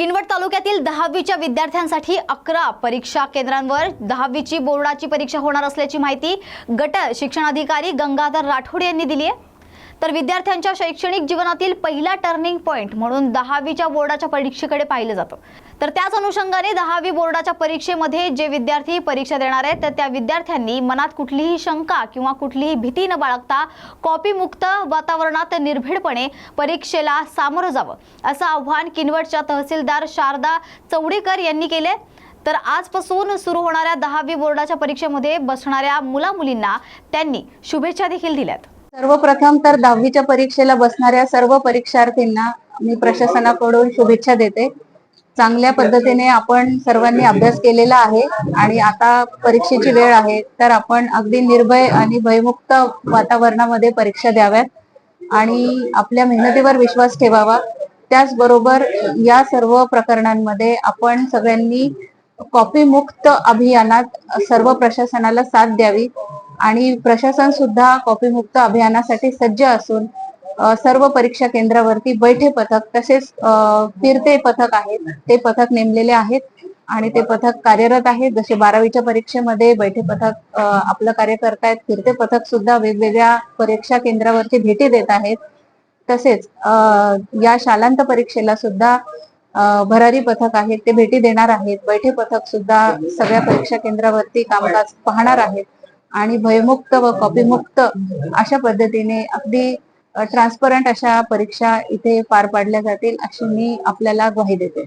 किनवट तालुक्यातील दहावीच्या विद्यार्थ्यांसाठी अकरा परीक्षा केंद्रांवर दहावीची बोर्डाची परीक्षा होणार असल्याची माहिती गट शिक्षणाधिकारी गंगाधर राठोड यांनी दिली आहे. तर विद्यार्थ्यांच्या शैक्षणिक जीवनातील पहिला टर्निंग पॉईंट म्हणून दहावीच्या बोर्डाच्या परीक्षेकडे पाहिलं जातं. तर त्याच अनुषंगाने दहावी बोर्डाच्या परीक्षेमध्ये जे विद्यार्थी परीक्षा देणार आहेत तर त्या विद्यार्थ्यांनी मनात कुठलीही शंका किंवा कुठलीही भीती न बाळगता कॉपीमुक्त वातावरणात निर्भीडपणे परीक्षेला सामोरं जावं. असं आव्हान किनवटच्या तहसीलदार शारदा चवडेकर यांनी केले तर आजपासून सुरू होणाऱ्या दहावी बोर्डाच्या परीक्षेमध्ये बसणाऱ्या मुला मुलींना त्यांनी शुभेच्छा देखील दिल्यात. सर्वप्रथम तर दहावीच्या परीक्षेला बसणाऱ्या सर्व परीक्षार्थींना मी प्रशासनाकडून शुभेच्छा देते. चांगल्या पद्धतीने आपण सर्वांनी अभ्यास केलेला आहे आणि आता परीक्षेची वेळ आहे तर आपण अगदी निर्भय आणि भयमुक्त वातावरणामध्ये परीक्षा द्याव्यात आणि आपल्या मेहनतीवर विश्वास ठेवावा. त्याचबरोबर या सर्व प्रकरणांमध्ये आपण सगळ्यांनी कॉपी मुक्त अभियानात सर्व प्रशासनाला साथ द्यावी. आणि प्रशासन सुद्धा कॉपी मुक्त अभियानासाठी सज्ज असून सर्व परीक्षा केंद्रावरती बैठे पथक तसेच फिरते पथक आहेत ते पथक नेमलेले आहेत आणि ते पथक कार्यरत आहेत जसे बारावीच्या परीक्षेमध्ये बैठे पथक आपलं कार्य करतायत फिरते पथक सुद्धा वेगवेगळ्या परीक्षा केंद्रावरती भेटी देत आहेत. तसेच या शालांत परीक्षेला सुद्धा भरारी पथक आहेत ते भेटी देणार आहेत. बैठे पथक सुद्धा सगळ्या परीक्षा केंद्रावरती कामकाज पाहणार आहेत. आणि भयमुक्त व कॉपीमुक्त अशा पद्धतीने अगदी ट्रान्सपरंट अशा परीक्षा इथे पार पाडल्या जातील अशी मी आपल्याला ग्वाही देते.